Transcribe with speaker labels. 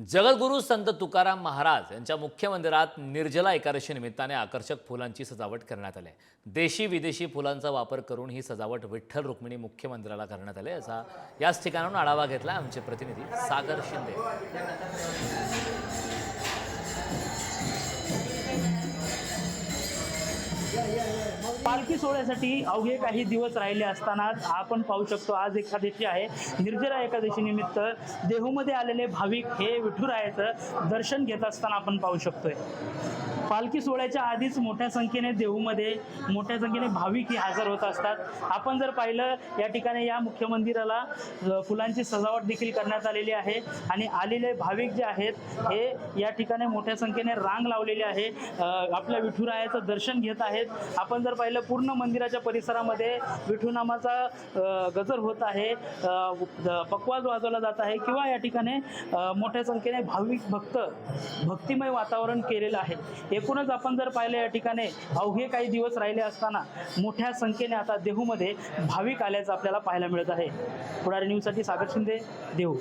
Speaker 1: जगद्गुरू संत तुकाराम महाराज यांच्या मुख्य मंदिरात निर्जला एकादशी निमित्ताने आकर्षक फुलांची सजावट करण्यात आली देशी विदेशी फुलांचा वापर करून ही सजावट विठ्ठल रुक्मिणी मुख्य मंदिराला करण्यात आली असा याच ठिकाणाहून आढावा घेतला आमचे प्रतिनिधी सागर शिंदे.
Speaker 2: पालखी सोहळ्यासाठी अवघे काही दिवस राहिले असतानाच आपण पाहू शकतो आज एकादशी आहे. निर्जरा एकादशी निमित्त देहूमध्ये आलेले भाविक हे विठुरायाचं दर्शन घेत असताना आपण पाहू शकतोय. पालखी सोहळ्याच्या आधीच मोठ्या संख्येने देहूमध्ये मोठ्या संख्येने भाविक हे हजर होत असतात. आपण जर पाहिलं या ठिकाणी या मुख्य मंदिराला फुलांची सजावट देखील करण्यात आलेली आहे आणि आलेले भाविक जे आहेत हे या ठिकाणी मोठ्या संख्येने रांग लावलेली आहे. आपल्या विठुरायाचं दर्शन घेत आहेत. आपण जर पाहिलं पूर्ण मंदिराच्या परिसरामध्ये विठुनामाचा गजर होत आहे. पकवाज वाजवला जात आहे किंवा या ठिकाणी मोठ्या संख्येने भाविक भक्त भक्तिमय वातावरण केलेलं आहे. एकूणच आपण जर पाहिलं या ठिकाणी अवघे काही दिवस राहिले असताना मोठ्या संख्येने आता देहूमध्ये भाविक आल्याचं आपल्याला पाहायला मिळत आहे. पुढारी न्यूजसाठी सागर शिंदे देहू.